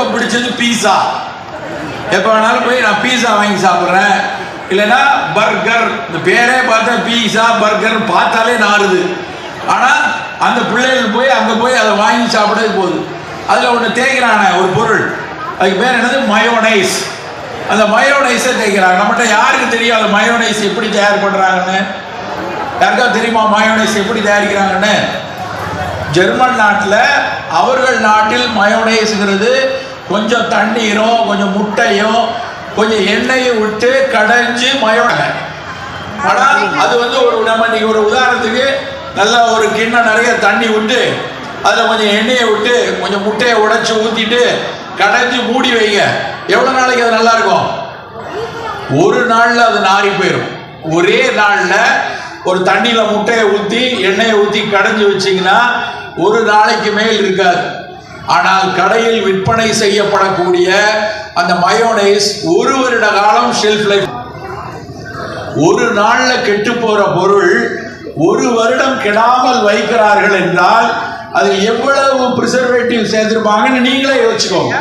ரொம்ப பிடிச்சது பீஸா எப்போ வேணாலும் போய் நான் பீஸா வாங்கி சாப்பிட்றேன். இல்லைன்னா பர்கர் இந்த பேரே பார்த்தா பீஸா பர்கர் பார்த்தாலே நாறுது. ஆனால் அந்த பிள்ளைகள் போய் அங்கே போய் அதை வாங்கி சாப்பிடவே போகுது அதில் ஒன்று தேய்க்கிறானே ஒரு பொருள். அதுக்கு பேர் என்னது? மயோனைஸ் அந்த மயோனைஸை தேய்க்கிறாங்க. நம்மகிட்ட யாருக்கு தெரியும் அந்த மயோனைஸ் எப்படி தயார் பண்ணுறாங்கன்னு யாருக்கா தெரியுமா மயோனைஸ் எப்படி தயாரிக்கிறாங்கன்னு? ஜெர்மன் நாட்டில் அவர்கள் நாட்டில் மயோனைஸ்ங்கிறது கொஞ்சம் தண்ணீரும் கொஞ்சம் முட்டையும் கொஞ்சம் எண்ணெயை விட்டு கடைஞ்சு மயோட. ஆனால் அது வந்து ஒரு நம்ம இன்னைக்கு ஒரு உதாரணத்துக்கு நல்லா ஒரு கிண்ணம் நிறைய தண்ணி விட்டு அதில் கொஞ்சம் எண்ணெயை விட்டு கொஞ்சம் முட்டையை உடைச்சி ஊற்றிட்டு கடைஞ்சி மூடி வைங்க. எவ்வளோ நாளைக்கு அது நல்லா இருக்கும்? ஒரு நாளில் அது நாறி போயிடும் ஒரே நாளில் ஒரு தண்ணியில் முட்டையை ஊற்றி எண்ணெயை ஊற்றி கடைஞ்சி வச்சிங்கன்னா ஒரு நாளைக்கு மேல் இருக்காது. ஆனால் கடையில் விற்பனை செய்யப்படக்கூடிய அந்த மயோனைஸ் ஒரு வருட காலம் ஷெல்ஃப் லைஃப் ஒரு நாள்ல கெட்டு போற பொருள் ஒரு வருடம் கெடாமல் வைக்கிறார்கள் என்றால் அதில் எவ்வளவு ப்ரிசர்வேட்டிவ் சேர்த்திருப்பாங்கன்னு நீங்களே யோசிச்சுக்கோங்க.